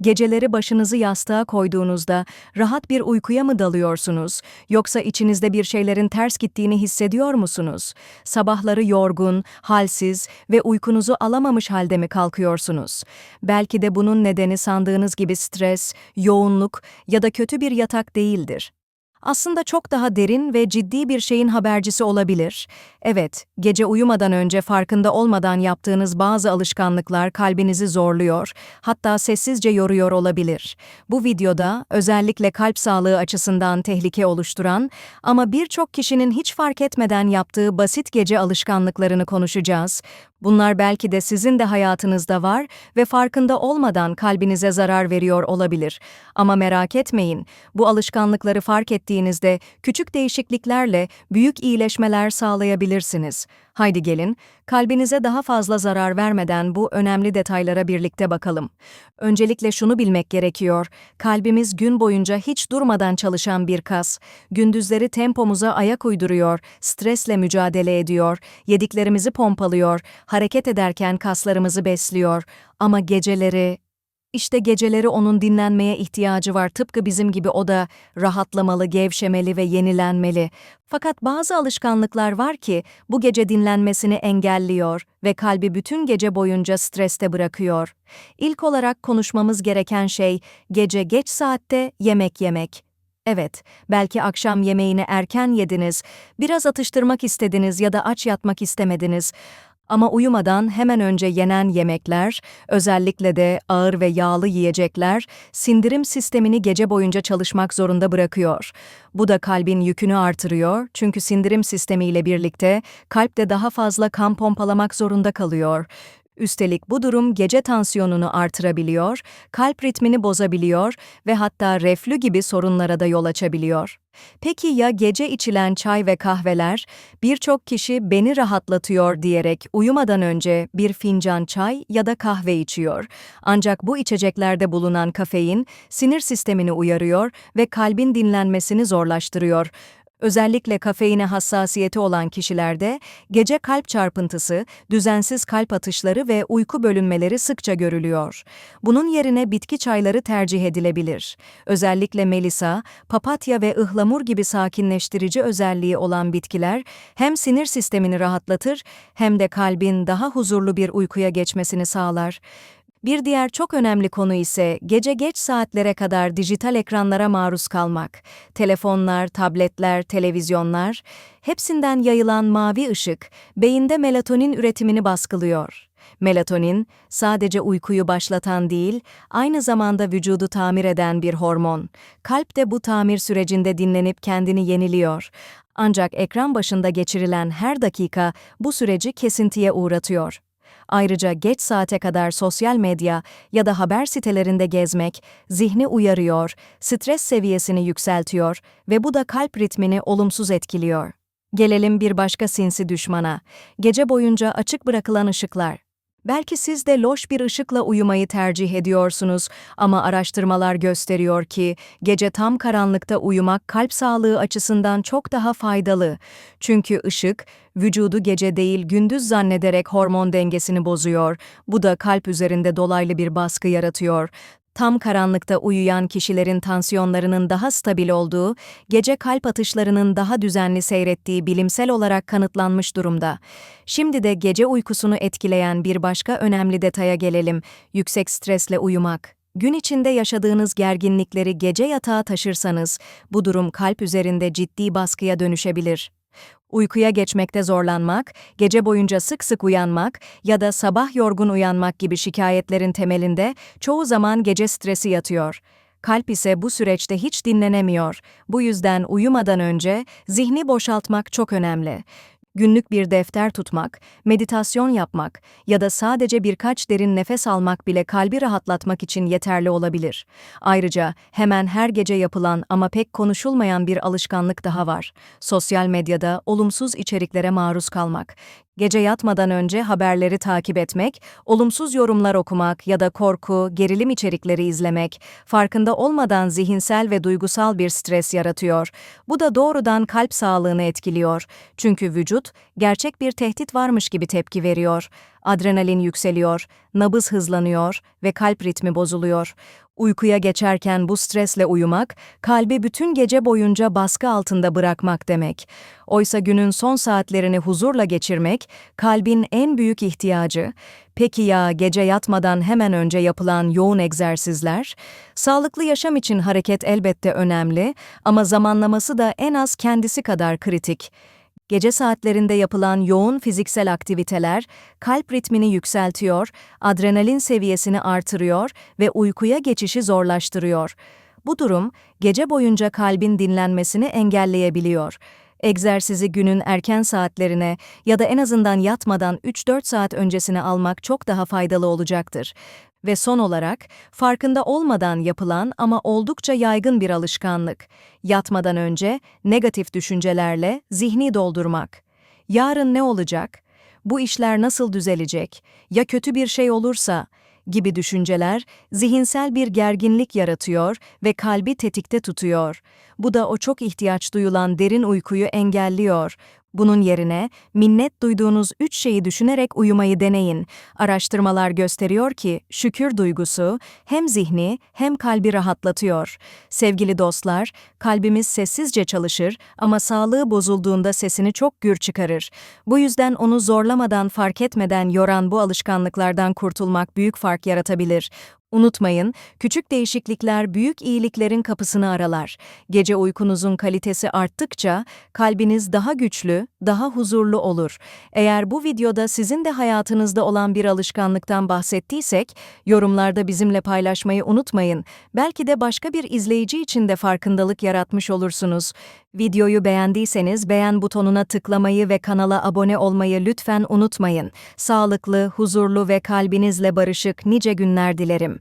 Geceleri başınızı yastığa koyduğunuzda rahat bir uykuya mı dalıyorsunuz yoksa içinizde bir şeylerin ters gittiğini hissediyor musunuz? Sabahları yorgun, halsiz ve uykunuzu alamamış halde mi kalkıyorsunuz? Belki de bunun nedeni sandığınız gibi stres, yoğunluk ya da kötü bir yatak değildir. Aslında çok daha derin ve ciddi bir şeyin habercisi olabilir. Evet, gece uyumadan önce farkında olmadan yaptığınız bazı alışkanlıklar kalbinizi zorluyor, hatta sessizce yoruyor olabilir. Bu videoda özellikle kalp sağlığı açısından tehlike oluşturan ama birçok kişinin hiç fark etmeden yaptığı basit gece alışkanlıklarını konuşacağız. Bunlar belki de sizin de hayatınızda var ve farkında olmadan kalbinize zarar veriyor olabilir. Ama merak etmeyin, bu alışkanlıkları fark ettiğinizde küçük değişikliklerle büyük iyileşmeler sağlayabilirsiniz. Haydi gelin, kalbinize daha fazla zarar vermeden bu önemli detaylara birlikte bakalım. Öncelikle şunu bilmek gerekiyor, kalbimiz gün boyunca hiç durmadan çalışan bir kas. Gündüzleri tempomuza ayak uyduruyor, stresle mücadele ediyor, yediklerimizi pompalıyor, hareket ederken kaslarımızı besliyor ama geceleri işte geceleri onun dinlenmeye ihtiyacı var tıpkı bizim gibi o da rahatlamalı, gevşemeli ve yenilenmeli. Fakat bazı alışkanlıklar var ki bu gece dinlenmesini engelliyor ve kalbi bütün gece boyunca streste bırakıyor. İlk olarak konuşmamız gereken şey gece geç saatte yemek yemek. Evet, belki akşam yemeğini erken yediniz, biraz atıştırmak istediniz ya da aç yatmak istemediniz. Ama uyumadan hemen önce yenen yemekler, özellikle de ağır ve yağlı yiyecekler, sindirim sistemini gece boyunca çalışmak zorunda bırakıyor. Bu da kalbin yükünü artırıyor çünkü sindirim sistemiyle birlikte kalp de daha fazla kan pompalamak zorunda kalıyor. Üstelik bu durum gece tansiyonunu artırabiliyor, kalp ritmini bozabiliyor ve hatta reflü gibi sorunlara da yol açabiliyor. Peki ya gece içilen çay ve kahveler? Birçok kişi beni rahatlatıyor diyerek uyumadan önce bir fincan çay ya da kahve içiyor. Ancak bu içeceklerde bulunan kafein sinir sistemini uyarıyor ve kalbin dinlenmesini zorlaştırıyor. Özellikle kafeine hassasiyeti olan kişilerde gece kalp çarpıntısı, düzensiz kalp atışları ve uyku bölünmeleri sıkça görülüyor. Bunun yerine bitki çayları tercih edilebilir. Özellikle melisa, papatya ve ıhlamur gibi sakinleştirici özelliği olan bitkiler hem sinir sistemini rahatlatır hem de kalbin daha huzurlu bir uykuya geçmesini sağlar. Bir diğer çok önemli konu ise gece geç saatlere kadar dijital ekranlara maruz kalmak. Telefonlar, tabletler, televizyonlar, hepsinden yayılan mavi ışık beyinde melatonin üretimini baskılıyor. Melatonin sadece uykuyu başlatan değil, aynı zamanda vücudu tamir eden bir hormon. Kalp de bu tamir sürecinde dinlenip kendini yeniliyor. Ancak ekran başında geçirilen her dakika bu süreci kesintiye uğratıyor. Ayrıca geç saate kadar sosyal medya ya da haber sitelerinde gezmek zihni uyarıyor, stres seviyesini yükseltiyor ve bu da kalp ritmini olumsuz etkiliyor. Gelelim bir başka sinsi düşmana. Gece boyunca açık bırakılan ışıklar. Belki siz de loş bir ışıkla uyumayı tercih ediyorsunuz ama araştırmalar gösteriyor ki gece tam karanlıkta uyumak kalp sağlığı açısından çok daha faydalı. Çünkü ışık vücudu gece değil gündüz zannederek hormon dengesini bozuyor. Bu da kalp üzerinde dolaylı bir baskı yaratıyor. Tam karanlıkta uyuyan kişilerin tansiyonlarının daha stabil olduğu, gece kalp atışlarının daha düzenli seyrettiği bilimsel olarak kanıtlanmış durumda. Şimdi de gece uykusunu etkileyen bir başka önemli detaya gelelim, yüksek stresle uyumak. Gün içinde yaşadığınız gerginlikleri gece yatağa taşırsanız, bu durum kalp üzerinde ciddi baskıya dönüşebilir. Uykuya geçmekte zorlanmak, gece boyunca sık sık uyanmak ya da sabah yorgun uyanmak gibi şikayetlerin temelinde çoğu zaman gece stresi yatıyor. Kalp ise bu süreçte hiç dinlenemiyor. Bu yüzden uyumadan önce zihni boşaltmak çok önemli günlük bir defter tutmak, meditasyon yapmak ya da sadece birkaç derin nefes almak bile kalbi rahatlatmak için yeterli olabilir. Ayrıca hemen her gece yapılan ama pek konuşulmayan bir alışkanlık daha var. Sosyal medyada olumsuz içeriklere maruz kalmak. Gece yatmadan önce haberleri takip etmek, olumsuz yorumlar okumak ya da korku, gerilim içerikleri izlemek, farkında olmadan zihinsel ve duygusal bir stres yaratıyor. Bu da doğrudan kalp sağlığını etkiliyor. Çünkü vücut, gerçek bir tehdit varmış gibi tepki veriyor. adrenalin yükseliyor, nabız hızlanıyor ve kalp ritmi bozuluyor. Uykuya geçerken bu stresle uyumak, kalbi bütün gece boyunca baskı altında bırakmak demek. Oysa günün son saatlerini huzurla geçirmek, kalbin en büyük ihtiyacı. Peki ya gece yatmadan hemen önce yapılan yoğun egzersizler? Sağlıklı yaşam için hareket elbette önemli ama zamanlaması da en az kendisi kadar kritik. Gece saatlerinde yapılan yoğun fiziksel aktiviteler kalp ritmini yükseltiyor, adrenalin seviyesini artırıyor ve uykuya geçişi zorlaştırıyor. Bu durum gece boyunca kalbin dinlenmesini engelleyebiliyor. Egzersizi günün erken saatlerine ya da en azından yatmadan 3-4 saat öncesine almak çok daha faydalı olacaktır. Ve son olarak, farkında olmadan yapılan ama oldukça yaygın bir alışkanlık. Yatmadan önce negatif düşüncelerle zihni doldurmak. Yarın ne olacak? Bu işler nasıl düzelecek? Ya kötü bir şey olursa? gibi düşünceler zihinsel bir gerginlik yaratıyor ve kalbi tetikte tutuyor. Bu da o çok ihtiyaç duyulan derin uykuyu engelliyor. Bunun yerine minnet duyduğunuz üç şeyi düşünerek uyumayı deneyin. Araştırmalar gösteriyor ki şükür duygusu hem zihni hem kalbi rahatlatıyor. Sevgili dostlar, kalbimiz sessizce çalışır ama sağlığı bozulduğunda sesini çok gür çıkarır. Bu yüzden onu zorlamadan fark etmeden yoran bu alışkanlıklardan kurtulmak büyük fark yaratabilir. Unutmayın, küçük değişiklikler büyük iyiliklerin kapısını aralar. Gece uykunuzun kalitesi arttıkça kalbiniz daha güçlü, daha huzurlu olur. Eğer bu videoda sizin de hayatınızda olan bir alışkanlıktan bahsettiysek, yorumlarda bizimle paylaşmayı unutmayın. Belki de başka bir izleyici için de farkındalık yaratmış olursunuz. Videoyu beğendiyseniz beğen butonuna tıklamayı ve kanala abone olmayı lütfen unutmayın. Sağlıklı, huzurlu ve kalbinizle barışık nice günler dilerim.